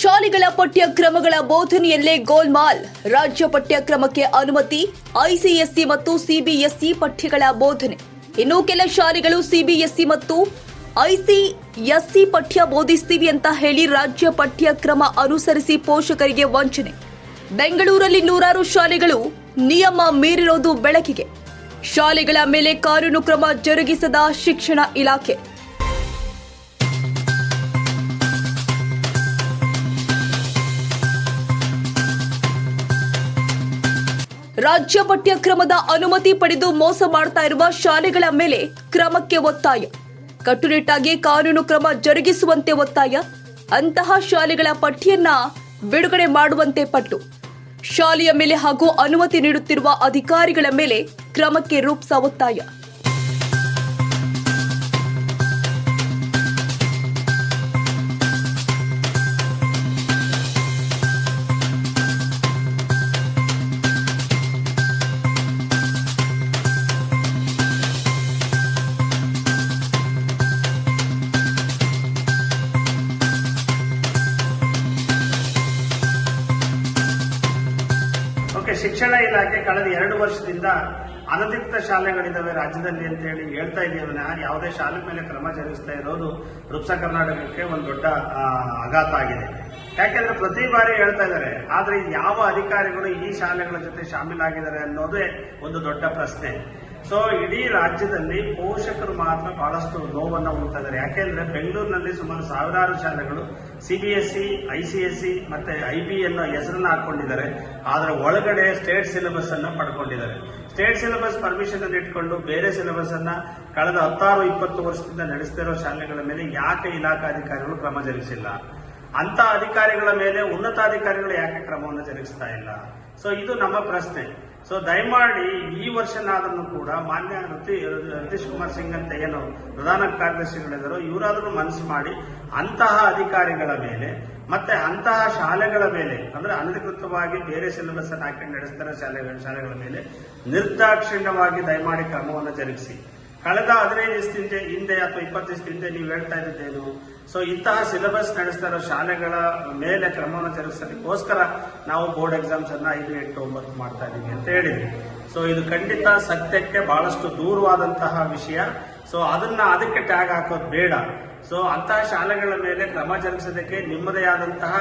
ಶಾಲೆಗಳ ಪಠ್ಯಕ್ರಮಗಳ ಬೋಧನೆಯಲ್ಲೇ ಗೋಲ್ಮಾಲ್. ರಾಜ್ಯ ಪಠ್ಯಕ್ರಮಕ್ಕೆ ಅನುಮತಿ, ಐಸಿಎಸ್ಸಿ ಮತ್ತು ಸಿಬಿಎಸ್ಇ ಪಠ್ಯಗಳ ಬೋಧನೆ. ಇನ್ನು ಕೆಲ ಶಾಲೆಗಳು ಸಿಬಿಎಸ್ಇ ಮತ್ತು ಐಸಿಎಸ್ಸಿ ಪಠ್ಯ ಬೋಧಿಸ್ತೀವಿ ಅಂತ ಹೇಳಿ ರಾಜ್ಯ ಪಠ್ಯಕ್ರಮ ಅನುಸರಿಸಿ ಪೋಷಕರಿಗೆ ವಂಚನೆ. ಬೆಂಗಳೂರಲ್ಲಿ ನೂರಾರು ಶಾಲೆಗಳು ನಿಯಮ ಮೀರಿರೋದು ಬೆಳಕಿಗೆ. ಶಾಲೆಗಳ ಮೇಲೆ ಕಾನೂನು ಕ್ರಮ ಜರುಗಿಸದ ಶಿಕ್ಷಣ ಇಲಾಖೆ. ರಾಜ್ಯ ಪಠ್ಯಕ್ರಮದ ಅನುಮತಿ ಪಡೆದು ಮೋಸ ಮಾಡ್ತಾ ಇರುವ ಶಾಲೆಗಳ ಮೇಲೆ ಕ್ರಮಕ್ಕೆ ಒತ್ತಾಯ. ಕಟ್ಟುನಿಟ್ಟಾಗಿ ಕಾನೂನು ಕ್ರಮ ಜರುಗಿಸುವಂತೆ ಒತ್ತಾಯ. ಅಂತಹ ಶಾಲೆಗಳ ಪಠ್ಯನ್ನ ಬಿಡುಗಡೆ ಮಾಡುವಂತೆ ಪಟ್ಟು. ಶಾಲೆಯ ಮೇಲೆ ಹಾಗೂ ಅನುಮತಿ ನೀಡುತ್ತಿರುವ ಅಧಿಕಾರಿಗಳ ಮೇಲೆ ಕ್ರಮಕ್ಕೆ ರೂಪಿಸ ಒತ್ತಾಯ. ಶಿಕ್ಷಣ ಇಲಾಖೆ ಕಳೆದ ಎರಡು ವರ್ಷದಿಂದ ಅನಧಿಕೃತ ಶಾಲೆಗಳಿದ್ದಾವೆ ರಾಜ್ಯದಲ್ಲಿ ಅಂತ ಹೇಳಿ ಹೇಳ್ತಾ ಇದ್ದೀವಿ ಯಾವುದೇ ಶಾಲೆ ಮೇಲೆ ಕ್ರಮ ಜರುಗಿಸ್ತಾ ಇರೋದು ರುಪ್ಸ ಕರ್ನಾಟಕಕ್ಕೆ ಒಂದು ದೊಡ್ಡ ಆಘಾತ ಆಗಿದೆ. ಯಾಕೆಂದ್ರೆ ಪ್ರತಿ ಬಾರಿ ಹೇಳ್ತಾ ಇದ್ದಾರೆ ಆದ್ರೆ ಯಾವ ಅಧಿಕಾರಿಗಳು ಈ ಶಾಲೆಗಳ ಜೊತೆ ಶಾಮೀಲಾಗಿದ್ದಾರೆ ಅನ್ನೋದೇ ಒಂದು ದೊಡ್ಡ ಪ್ರಶ್ನೆ. ಸೊ ಇಡೀ ರಾಜ್ಯದಲ್ಲಿ ಪೋಷಕರು ಮಾತ್ರ ಬಹಳಷ್ಟು ನೋವನ್ನ ಉಂಟಾ ಇದ್ದಾರೆ ಯಾಕೆಂದ್ರೆ ಬೆಂಗಳೂರಿನಲ್ಲಿ ಸುಮಾರು ಸಾವಿರಾರು ಶಾಲೆಗಳು ಸಿಬಿಎಸ್ಇ ಐಸಿಎಸ್ಇ ಮತ್ತೆ ಐಬಿ ಅನ್ನೋ ಹೆಸರನ್ನ ಹಾಕೊಂಡಿದ್ದಾರೆ. ಆದ್ರೆ ಒಳಗಡೆ ಸ್ಟೇಟ್ ಸಿಲೆಬಸ್ ಅನ್ನ ಪಡ್ಕೊಂಡಿದ್ದಾರೆ. ಸ್ಟೇಟ್ ಸಿಲೆಬಸ್ ಪರ್ಮಿಷನ್ ಅನ್ನು ಇಟ್ಕೊಂಡು ಬೇರೆ ಸಿಲೆಬಸ್ ಅನ್ನ ಕಳೆದ ಹತ್ತಾರು, ಇಪ್ಪತ್ತು ವರ್ಷದಿಂದ ನಡೆಸ್ತಿರೋ ಶಾಲೆಗಳ ಮೇಲೆ ಯಾಕೆ ಇಲಾಖಾಧಿಕಾರಿಗಳು ಕ್ರಮ ಜರುಗಿಸಿಲ್ಲ? ಅಂತ ಅಧಿಕಾರಿಗಳ ಮೇಲೆ ಉನ್ನತಾಧಿಕಾರಿಗಳು ಯಾಕೆ ಕ್ರಮವನ್ನು ಜರುಗಿಸ್ತಾ ಇಲ್ಲ? ಸೊ ಇದು ನಮ್ಮ ಪ್ರಶ್ನೆ. ಸೊ ದಯಮಾಡಿ ಈ ವರ್ಷನಾದ್ರೂ ಕೂಡ ಮಾನ್ಯ ರತೀಶ್ ಕುಮಾರ್ ಸಿಂಗ್ ಅಂತ ಏನು ಪ್ರಧಾನ ಕಾರ್ಯದರ್ಶಿಗಳಿದ್ದಾರೋ ಇವರಾದ್ರೂ ಮನಸ್ಸು ಮಾಡಿ ಅಂತಹ ಅಧಿಕಾರಿಗಳ ಮೇಲೆ ಮತ್ತೆ ಅಂತಹ ಶಾಲೆಗಳ ಮೇಲೆ, ಅಂದ್ರೆ ಅನಧಿಕೃತವಾಗಿ ಬೇರೆ ಸಿಲೆಬಸ್ ಹಾಕಿ ನಡೆಸ್ತಾರೆ ಶಾಲೆಗಳ ಶಾಲೆಗಳ ಮೇಲೆ ನಿರ್ದಾಕ್ಷಿಣ್ಯವಾಗಿ ದಯಮಾಡಿ ಕ್ರಮವನ್ನು ಜರುಗಿಸಿ. ಕಳೆದ ಹದಿನೈದು ದಿವಸದಿಂದ ಹಿಂದೆ ಅಥವಾ ಇಪ್ಪತ್ತು ದಿವಸದಿಂದ ನೀವು ಹೇಳ್ತಾ ಇದ್ದೇನು ಸೊ ಇಂತಹ ಸಿಲೆಬಸ್ ನಡೆಸ್ತಾ ಇರೋ ಶಾಲೆಗಳ ಮೇಲೆ ಕ್ರಮವನ್ನು ಜರುಗಿಸೋದಕ್ಕೋಸ್ಕರ ನಾವು ಬೋರ್ಡ್ ಎಕ್ಸಾಮ್ಸ್ ಅನ್ನ ಐದು, ಎಂಟು, ಒಂಬತ್ತು ಮಾಡ್ತಾ ಇದ್ದೀವಿ ಅಂತ ಹೇಳಿದ್ವಿ ಸೊ ಇದು ಖಂಡಿತ ಸತ್ಯಕ್ಕೆ ಬಹಳಷ್ಟು ದೂರವಾದಂತಹ ವಿಷಯ. ಸೊ ಅದನ್ನ ಅದಕ್ಕೆ ಟ್ಯಾಗ್ ಹಾಕೋದು ಬೇಡ. ಸೊ ಅಂತಹ ಶಾಲೆಗಳ ಮೇಲೆ ಕ್ರಮ ಜರುಗಿಸೋದಕ್ಕೆ ನಿಮ್ಮದೇ ಆದಂತಹ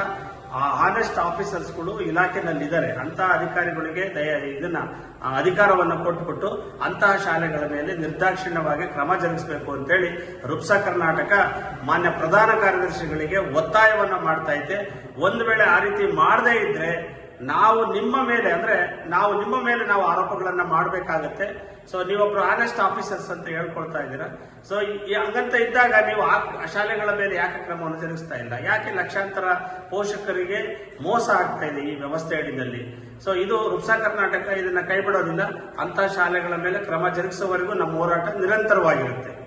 ಆನೆಸ್ಟ್ ಆಫೀಸರ್ಸ್ಗಳು ಇಲಾಖೆನಲ್ಲಿ ಇದ್ದಾರೆ ಅಂತಹ ಅಧಿಕಾರಿಗಳಿಗೆ ದಯ ಇದನ್ನ ಅಧಿಕಾರವನ್ನು ಕೊಟ್ಬಿಟ್ಟು ಅಂತಹ ಶಾಲೆಗಳ ಮೇಲೆ ನಿರ್ದಾಕ್ಷಿಣ್ಯವಾಗಿ ಕ್ರಮ ಜರುಗಿಸಬೇಕು ಅಂತೇಳಿ ರುಪ್ಸಾ ಕರ್ನಾಟಕ ಮಾನ್ಯ ಪ್ರಧಾನ ಕಾರ್ಯದರ್ಶಿಗಳಿಗೆ ಒತ್ತಾಯವನ್ನ ಮಾಡ್ತಾ ಇದೆ ಒಂದು ವೇಳೆ ಆ ರೀತಿ ಮಾಡದೇ ಇದ್ರೆ ನಾವು ನಿಮ್ಮ ಮೇಲೆ, ಅಂದ್ರೆ ನಾವು ನಿಮ್ಮ ಮೇಲೆ ನಾವು ಆರೋಪಗಳನ್ನ ಮಾಡಬೇಕಾಗತ್ತೆ. ಸೊ ನೀವೊಬ್ರು ಆನೆಸ್ಟ್ ಆಫೀಸರ್ಸ್ ಅಂತ ಹೇಳ್ಕೊಳ್ತಾ ಇದ್ದೀರಾ. ಸೊ ಹಂಗಂತ ಇದ್ದಾಗ ನೀವು ಆ ಶಾಲೆಗಳ ಮೇಲೆ ಯಾಕೆ ಕ್ರಮವನ್ನು ಜರುಗಿಸ್ತಾ ಇಲ್ಲ? ಯಾಕೆ ಲಕ್ಷಾಂತರ ಪೋಷಕರಿಗೆ ಮೋಸ ಆಗ್ತಾ ಇದೆ ಈ ವ್ಯವಸ್ಥೆ ಅಡಿನಲ್ಲಿ ಸೊ ಇದು ರುಪ್ಸಾ ಕರ್ನಾಟಕ ಇದನ್ನ ಕೈಬಿಡೋದಿಲ್ಲ. ಅಂತ ಶಾಲೆಗಳ ಮೇಲೆ ಕ್ರಮ ಜರುಗಿಸುವವರೆಗೂ ನಮ್ಮ ಹೋರಾಟ ನಿರಂತರವಾಗಿರುತ್ತೆ.